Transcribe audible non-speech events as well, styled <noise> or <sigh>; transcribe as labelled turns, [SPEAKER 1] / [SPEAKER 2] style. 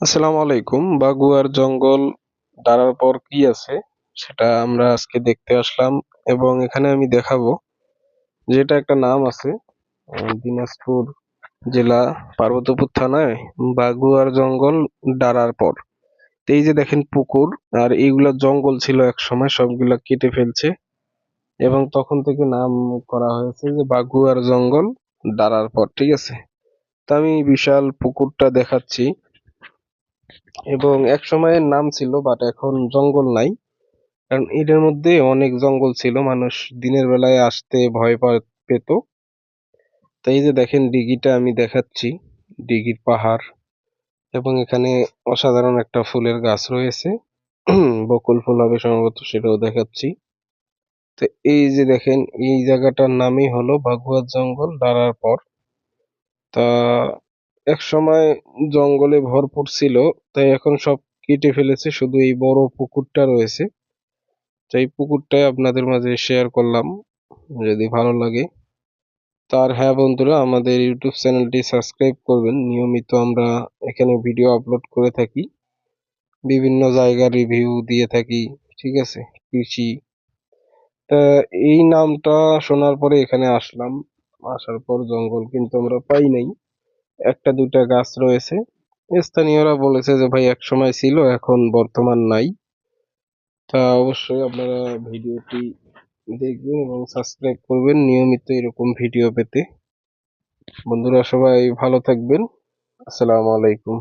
[SPEAKER 1] আসসালামু আলাইকুম। বাগুয়ার জঙ্গল দাঁড়ার পর কি আছে সেটা আমরা আজকে দেখতে আসলাম এবং এখানে আমি দেখাবো। যেটা একটা নাম আছে দিনাজপুর জেলা পার্বতীপুর থানায় বাগুয়ার জঙ্গল দাঁড়ার পর। এই যে দেখেন পুকুর, আর এইগুলা জঙ্গল ছিল এক সময় সবগুলা কেটে ফেলছে এবং তখন থেকে নাম করা হয়েছে যে বাগুয়ার জঙ্গল দাঁড়ার পর, ঠিক আছে? তা আমি বিশাল পুকুরটা দেখাচ্ছি। এবং এক সময়ের নাম ছিল বাট এখন জঙ্গল নাই। কারণ এটার মধ্যে অনেক জঙ্গল ছিল, মানুষ দিনের বেলায় আসতে ভয় পেত। তো এই যে দেখেন দিঘিটা আমি দেখাচ্ছি। দিঘির পাহাড় এবং এখানে অসাধারণ একটা ফুলের গাছ রয়েছে। <clears throat> বকুল ফুল হবে সম্ভবত, সেটাও দেখাচ্ছি। তো এই যে দেখেন, এই জায়গাটার নামই হলো বাগুয়ার জঙ্গল, দাঁড়ার পর। তা এক সময় জঙ্গলে ভরপুর ছিল, তাই এখন সব কেটে ফেলেছে, শুধু এই বড় পুকুরটা রয়েছে। তো এই পুকুরটাই আপনাদের মাঝে শেয়ার করলাম, যদি ভালো লাগে। তার হ্যাঁ বন্ধুরা, আমাদের ইউটিউব চ্যানেলটি সাবস্ক্রাইব করবেন। নিয়মিত আমরা এখানে ভিডিও আপলোড করে থাকি। বিভিন্ন জায়গার রিভিউ দিয়ে থাকি, ঠিক আছে? কৃষি। তা এই নামটা শোনার পরে এখানে আসলাম। আসার পর জঙ্গল কিন্তু আমরা পাই নাই। একটা দুইটা গাছ রয়েছে। স্থানীয়রা বলেছে যে ভাই এক সময় ছিল, এখন বর্তমান নাই। তা অবশ্যই আপনারা ভিডিওটি দেখবেন এবং সাবস্ক্রাইব করবেন নিয়মিত এরকম ভিডিও পেতে। বন্ধুরা সবাই ভালো থাকবেন। আসসালামু আলাইকুম।